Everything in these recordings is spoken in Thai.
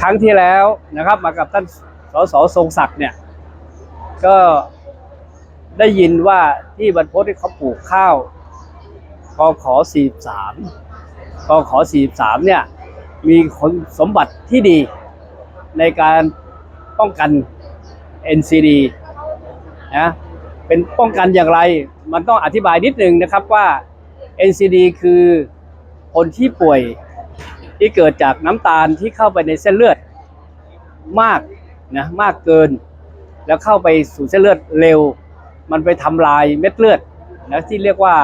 ครั้งที่แล้วนะครับ มากับท่านสสทรงศักดิ์เนี่ย ก็ได้ยินว่าที่บรรพตที่เขาปลูกข้าวกขอ43กขอ43เนี่ย มีคุณสมบัติที่ดีในการป้องกัน NCD นะเป็นป้องกันอย่างไร มันต้องอธิบายนิดนึงนะครับว่า NCD คือคนที่ป่วย ที่เกิดจากน้ำตาลที่เข้าไปในเส้นเลือดมากนะมากเกิน แล้วเข้าไปสู่เส้นเลือดเร็ว มันไปทำลายเม็ดเลือดนะที่เรียกว่า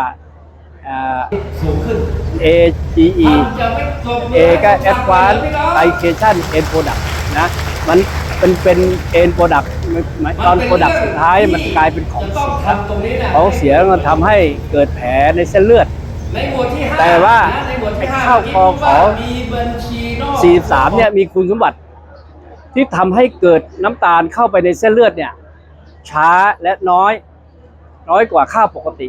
อ่าสูงขึ้น AGE A ก็ Advanced Glycation End Product นะมันเป็นเป็น End Product หมายตอน Product สุดท้ายมันกลายเป็นของจะต้องเสียทำตรงนี้นะของเสียมันทำให้เกิดแผลในเส้นเลือด ในหมวดที่ห้าแต่ว่านะในหมวดที่ห้าไอ้ข้าวคอขอ มีบัญชีนอก43เนี่ยมีคุณสมบัติที่ทำให้เกิดน้ำตาลเข้าไปในเส้นเลือดเนี่ย ช้าและน้อย น้อยกว่าค่าปกติ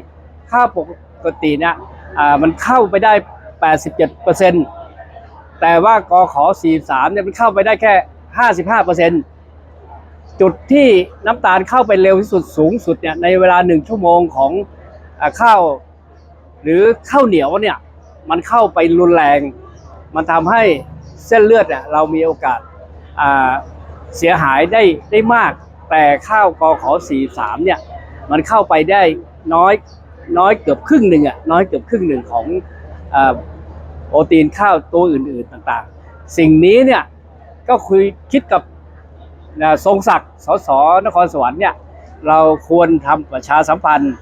ค่าปกติเนี่ยอ่ามันเข้าไปได้ 87%แต่ว่ากขอ43เนี่ยมันเข้าไปได้แค่ 55%จุดที่น้ำตาลเข้าไปเร็วที่สุดสูงสุดเนี่ยในเวลาหนึ่งชั่วโมงของอาข้าว หรือข้าวเหนียวเนี่ยมันเข้าไปรุนแรง มันทำให้เส้นเลือดเนี่ยเรามีโอกาสาเสียหายได้ได้มาก แต่ข้าวกอขอ43เนี่ยมันเข้าไปได้น้อยน้อยเกือบครึ่งหนึ่งอะน้อยเกือบครึ่งหนึ่งของโปรตีนข้าวตัวอื่น ๆต่างๆ สิ่งนี้เนี่ยก็คุยคิดกับทรงศักดิ์สสนครสวรรค์เนี่ยเราควรทำประชาสัมพันธ์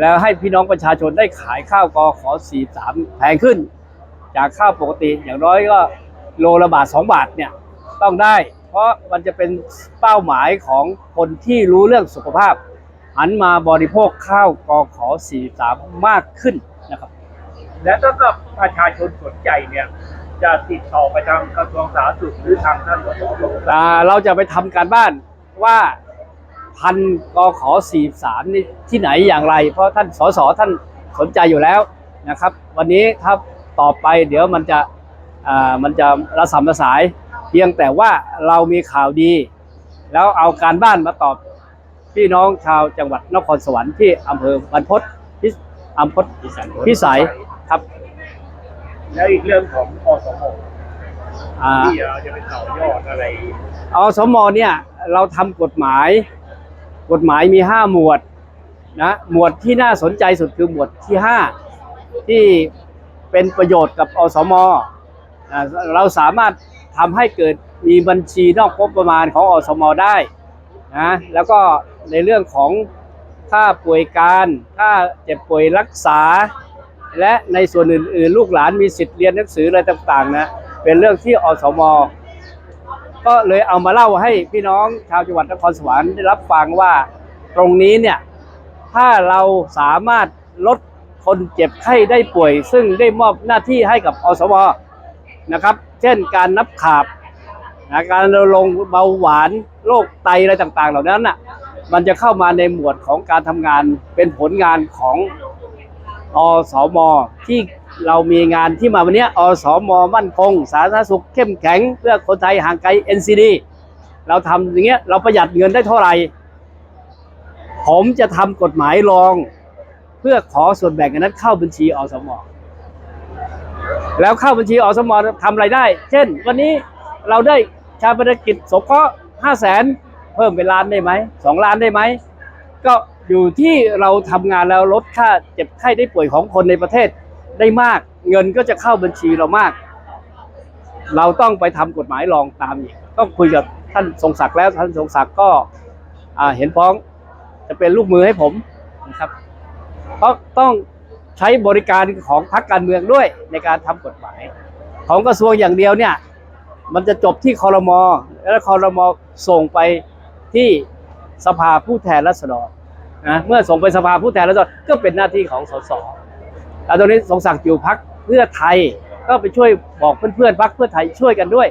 แล้วให้พี่น้องประชาชนได้ขายข้าวกอขอ43แพงขึ้น จากข้าวปกติอย่างน้อยก็โลละบาท2บาทเนี่ยต้องได้ เพราะมันจะเป็นเป้าหมายของคนที่รู้เรื่องสุขภาพ หันมาบริโภคข้าวกอขอ43มากขึ้นนะครับ และถ้ากับประชาชนสนใจเนี่ยจะติดต่อไปทางกระทรวงสาธารณสุขหรือทางท่านสสลงอ่าเราจะไปทำการบ้านว่า พันกขอ43นี่ที่ไหนอย่างไร เพราะท่านสสท่านสนใจอยู่แล้วนะครับ วันนี้ถ้าต่อไปเดี๋ยวมันจะอ่ามันจะระสำระสาย เพียงแต่ว่าเรามีข่าวดี แล้วเอาการบ้านมาตอบพี่น้องชาวจังหวัดนครสวรรค์ที่อำเภอบรรพตพิอำเภอพิสัยครับ แล้วอีกเรื่องของอสมอ่าที่จะเป็นต่อยอดอะไรอสมเนี่ยเราทำกฎหมาย กฎหมายมีห้าหมวดนะหมวดที่น่าสนใจสุดคือหมวดที่ห้าที่เป็นประโยชน์กับอสมอ่าเราสามารถทำให้เกิดมีบัญชีนอกงบประมาณของอสมได้นะแล้วก็ในเรื่องของค่าป่วยการค่าเจ็บป่วยรักษา และในส่วนอื่น ๆ ลูกหลานมีสิทธิ์เรียนหนังสืออะไรต่างๆนะเป็นเรื่องที่อสม ก็เลยเอามาเล่าให้พี่น้องชาวจังหวัดนครสวรรค์ได้รับฟังว่าตรงนี้เนี่ยถ้าเราสามารถลดคนเจ็บไข้ได้ป่วย ซึ่งได้มอบหน้าที่ให้กับอสมนะครับ เช่นการนับขาบนะการรณรงเบาหวานโรคไตอะไรต่างๆ เหล่านั้นน่ะมันจะเข้ามาในหมวดของการทำงานเป็นผลงานของอสมที่ เรามีงานที่มาวันนี้อสมมั่นคง สาธารณสุขเข้มแข็ง เพื่อคนไทยห่างไกล NCD เราทำอย่างเงี้ยเราประหยัดเงินได้เท่าไหร่ ผมจะทำกฎหมายรอง เพื่อขอส่วนแบ่งนนั้นเข้าบัญชีอสม แล้วเข้าบัญชีอสมทำอะไรได้ เช่น วันนี้เราได้ชาปนกิจสงเคราะห์ห้าแสนเพิ่มเป็นล้านได้ไหมสองล้านได้ไหมก็อยู่ที่เราทำงานแล้วลดค่าเจ็บไข้ได้ป่วยของคนในประเทศ ได้มาก เงินก็จะเข้าบัญชีเรามาก เราต้องไปทำกฎหมายรองตามอีกต้องคุยกับท่านทรงศักดิ์แล้วท่านทรงศักดิ์ก็เห็นพ้องจะเป็นลูกมือให้ผมนะครับเพราะต้องใช้บริการของพรรคการเมืองด้วยในการทำกฎหมาย ของกระทรวงอย่างเดียวเนี่ย มันจะจบที่คอรมอแล้วคอรมอส่งไปที่สภาผู้แทนราษฎรนะเมื่อส่งไปสภาผู้แทนราษฎรก็เป็นหน้าที่ของสส แล้วตอนนี้สงศักดิ์อยู่พักเพื่อไทยก็ไปช่วยบอกเพื่อนๆพักเพื่อไทยช่วยกันด้วย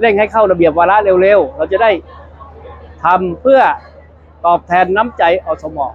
เร่งให้เข้าระเบียบวาระเร็วๆ เราจะได้ทำเพื่อตอบแทนน้ำใจอสมอ